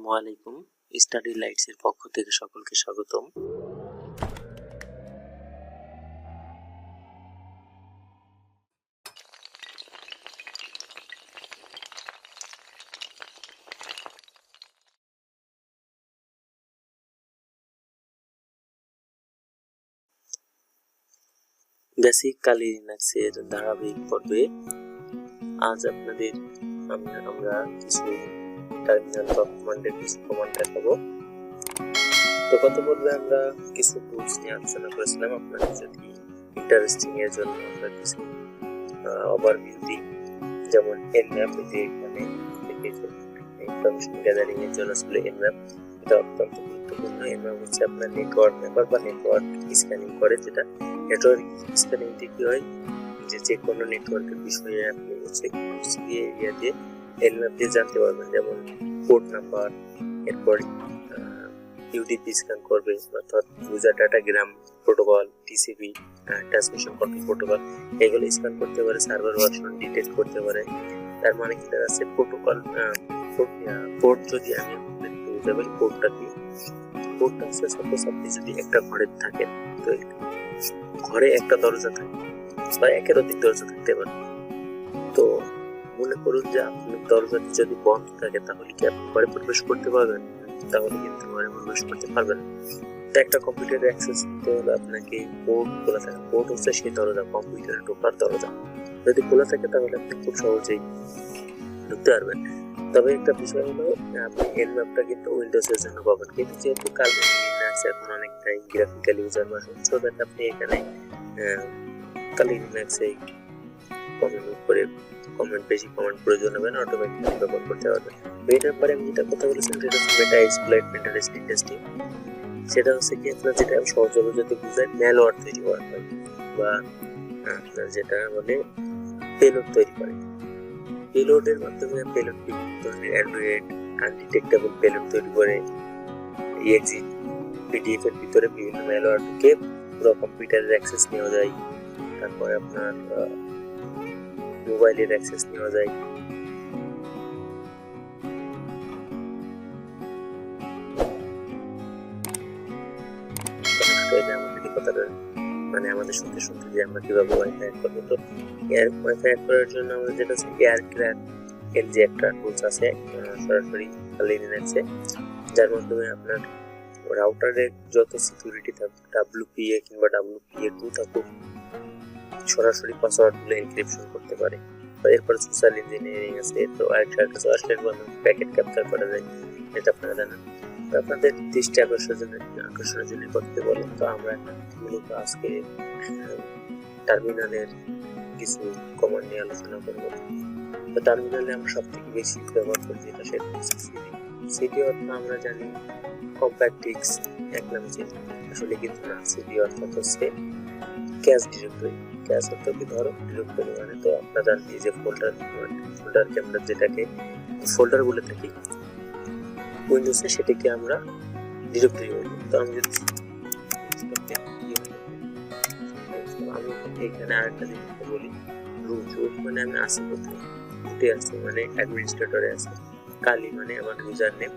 আসসালামু আলাইকুম। Study lights এর পক্ষ থেকে সকলকে স্বাগতম। বেসিক কালি লিনাক্সের ধারাবাহিক পর্বে আজ আপনাদের আমরা কিছু টার্মিনাল বা কমান্ডের কিছু কমান্ড দেখাবো তো গত পর্বে আমরা কিছু টুলস নিয়ে আলোচনা করেছিলাম। আপনাদের যদি ইন্টারেস্টিং এর জন্য আমরা কিছু ওভারভিউ দিই, যেমন এনম্যাপ যে এখানে ইনফরমেশন গ্যাদারিং এর জন্য আসলে এনম্যাপ এটা অত্যন্ত গুরুত্বপূর্ণ। এনম্যাপ হচ্ছে আপনার নেটওয়ার্ক ম্যাপার বা নেটওয়ার্ক স্ক্যানিং করে, যেটা নেটওয়ার্ক স্ক্যানিং কি হয়? যে যে কোনো নেটওয়ার্কের বিষয়ে আপনি হচ্ছে এরিয়া দিয়ে এলম্যাপ দিয়ে জানতে পারবেন, যেমন পোর্ট নাম্বার এরপর ইউডিপি স্ক্যান করবে, অর্থাৎ user datagram protocol TCP transmission control protocol এগুলো স্ক্যান করতে পারে সার্ভার ভার্সন ডিটেক্ট করতে পারে। তার মানে কি? তার আছে প্রোটোকল পোর্ট যদি আমি বুঝতে পারি পোর্টটা কি? পোর্টটা সাপোজ আপনি যদি একটা ঘরে থাকেন, তো ঘরে একটা দরজা থাকে বা একের অধিক দরজা থাকতে পারে। করুন যে আপনার দরজাটি যদি বন্ধ থাকে, তাহলে কি আপনি ঘরে প্রবেশ করতে পারবেন? তাহলে কিন্তু ঘরে প্রবেশ করতে পারবেন একটা কম্পিউটারে অ্যাক্সেস করতে হলে আপনাকে পোর্ট খোলা থাকে। পোর্ট হচ্ছে সেই দরজা কম্পিউটারে ঢোকার দরজা। যদি খোলা থাকে, তাহলে আপনি খুব সহজেই ঢুকতে পারবেন। তবে একটা বিষয় হলো, আপনি এন ম্যাপটা কিন্তু উইন্ডোজের জন্য পাবেন। কিন্তু যেহেতু কাল লিনাক্স এখন অনেকটাই গ্রাফিক্যাল ইউজার ভার্সন সো আপনি এখানে কালি লিনাক্সে কমেন্ট করে কমেন্ট বেশি কমেন্ট প্রয়োজন হবে না অটোমেটিক্যালি ব্যবহার করতে পারবেন এই ব্যাপারে আমি যেটা কথা বলেছিলাম, সেটা হচ্ছে meta exploit meta resting testing সেটা হচ্ছে কি, আপনার যেটা সহজভাবে যদি বুঝায় ম্যালওয়ার তৈরি করা হয়, বা আপনার যেটা বলে পেলোড তৈরি করে। পেলোডের মাধ্যমে পেলোড বিভিন্ন ধরনের অ্যান্ড্রয়েড আনডিটেক্টেবল পেলোড তৈরি করে ইএক্সি পিডিএফ এর ভিতরে বিভিন্ন ম্যালওয়ার ঢুকে পুরো কম্পিউটারের অ্যাক্সেস নেওয়া যায়। তারপরে আপনার মোবাইলের অ্যাক্সেস নেওয়া যায়। মানে আমাদের শুনতে শুনতে যে আমরা কীভাবে ওয়াইফাই অ্যাড করব। তো এয়ার ওয়াইফাই অ্যাড করার জন্য আমাদের যেটা হচ্ছে এয়ার ক্র্যাক এর যে একটা টুলস আছে সরাসরি লিনাক্সে যার মাধ্যমে আপনার রাউটারের যত সিকিউরিটি থাকুক ডাব্লিউপিএ কিংবা ডাব্লিউপিএ টু থাকুক সরাসরি পাসওয়ার্ডগুলো এনক্রিপশন করতে পারে। এরপর সোশ্যাল ইঞ্জিনিয়ারিং আছে, তো আরেকটা একটা সোশ্যাল প্যাকেট ক্যাপচার করা যায়, এটা আপনারা জানেন। আপনাদের দৃষ্টি আকর্ষণের আকর্ষণের জন্য করতে বলেন, তো আমরা মূলত আজকে টার্মিনালের কিছু কমান্ড নিয়ে আলোচনা করব। তো টার্মিনালে আমরা সব থেকে বেশি ব্যবহার করি যেটা সেটা সিডি অর্থ আমরা জানি কম্প্যাক্টিক্স এক নামে চিনি আসলে কিন্তু সিডি অর্থাৎ হচ্ছে ক্যাশ ডিরেক্টরি ক্যাশ অর্থ কি? ধরো ডিরেক্টরি মানে তো আপনারা জানেন যে ফোল্ডার ফোল্ডারকে আমরা যেটাকে ফোল্ডার বলে থাকি উইন্ডোজে সেটাকে আমরা ডিরেক্টরি বলি। তো আমি যদি আমি এখানে আরেকটা জিনিস বলি রুট রুট মানে আমি আসি কোথায়? রুটে আছি মানে অ্যাডমিনিস্ট্রেটরে আছে। কালি মানে আমার ইউজার নেম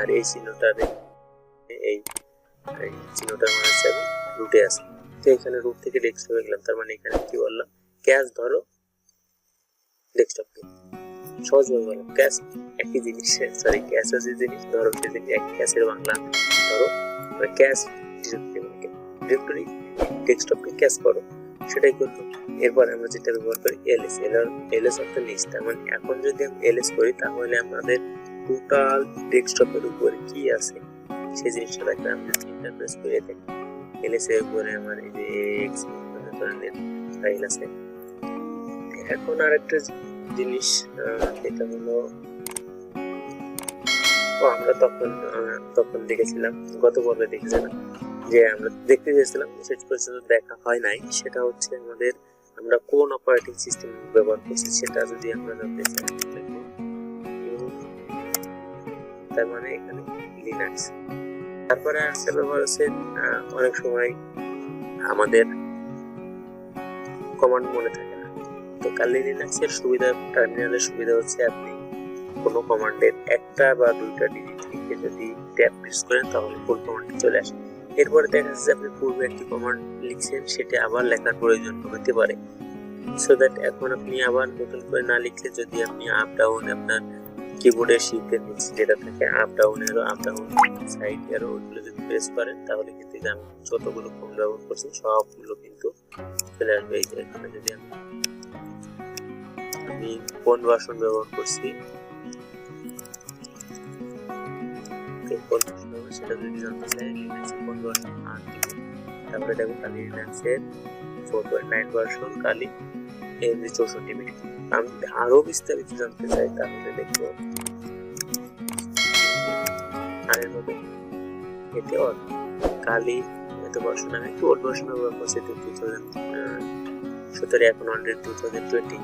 আর এই চিহ্নটারে এই চিহ্নটার মানে আমি রুটে তো এখানে রুট থেকে ডেস্কটপে গেলাম, তার মানে এখানে কি বললাম? ক্যাশ ধরো ডেস্কটপকে সহজভাবে বললাম ক্যাশ একই জিনিস সরি ক্যাশ জিনিস, ধরো সে জিনিস এক ক্যাশের বাংলা। ধরো ক্যাশ ডিরেক্টরি ডেস্কটপকে ক্যাশ করো। সেটাই করল এরপর আমরা যেটা ব্যবহার করি এলএস এলএস দ্য লিস্ট তার মানে এখন যদি আমি এলএস করি, তাহলে আমাদের টোটাল ডেস্কটপের উপরে কি আছে? সেই জিনিসটা দেখলে আমি যদি ইন্টারপ্রেস করে থাকি এলএস এর উপরে আমার এই যে এক্স ধরনের ফাইল আছে। এখন আরেকটা জিনিস এটা হলো, ও, আমরা তখন তখন দেখেছিলাম, গত পর্বে দেখেছিলাম যে আমরা দেখতে চেয়েছিলাম শেষ পর্যন্ত দেখা হয় নাই। সেটা হচ্ছে আমাদের আমরা কোন অপারেটিং সিস্টেম ব্যবহার করছি সেটা যদি আমরা জানতে চাই তার মানে এখানে তারপরে হচ্ছে অনেক সময় আমাদের কমান্ড মনে থাকে না। তো কালি লিনাক্সের সুবিধা টার্মিনালের সুবিধা হচ্ছে আপনি কোনো কমান্ডের একটা বা দুইটা লিখে যদি ট্যাব প্রেস করেন, তাহলে ফুল কমান্ডটি চলে আসে। এরপরে দেখা যাচ্ছে আপনি পূর্বে একটি কমান্ড লিখছেন, সেটা আবার লেখার প্রয়োজন হতে পারে। সো দ্যাট এখন আপনি আবার নতুন করে না লিখলে যদি আপনি আপ ডাউন আপনার কিবোর্ডের শিফটের নিচে যেটা থাকে up down arrow up down side arrow ওগুলো যদি প্রেস করেন, তাহলে কিন্তু আমি যতগুলো ফোন ব্যবহার করছি, সবগুলো কিন্তু চলে আসবে এই এখানে যদি আমি আমি কোন ভার্সন ব্যবহার করছি সেটা যদি জানতে চাই কোন ভার্সন আর তারপরে দেখো Kali লিনাক্সের four point nine version Kali এমনি চৌষট্টি মিনিট। আমি আরও বিস্তারিত জানতে চাই, তাহলে দেখব। এতে অন কালি এত একটু করছি টু থাউজেন্ড সতেরো এখন already two thousand twenty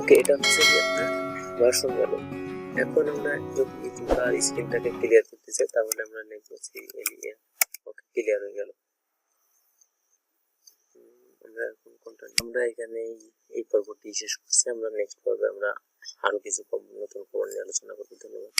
okay এটা হচ্ছে যে আপনার ভার্সন গেল। এখন আমরা যদি পুরো স্ক্রিনটাকে ক্লিয়ার করতে চাই, তাহলে আমরা লিখব ওকে ক্লিয়ার হয়ে গেল। আমরা এখন আমরা এখানে এই- পর্বটি শেষ করছি। আমরা নেক্সট পর্বে আমরা আরও কিছু নতুন খবর নিয়ে আলোচনা করব। ধন্যবাদ।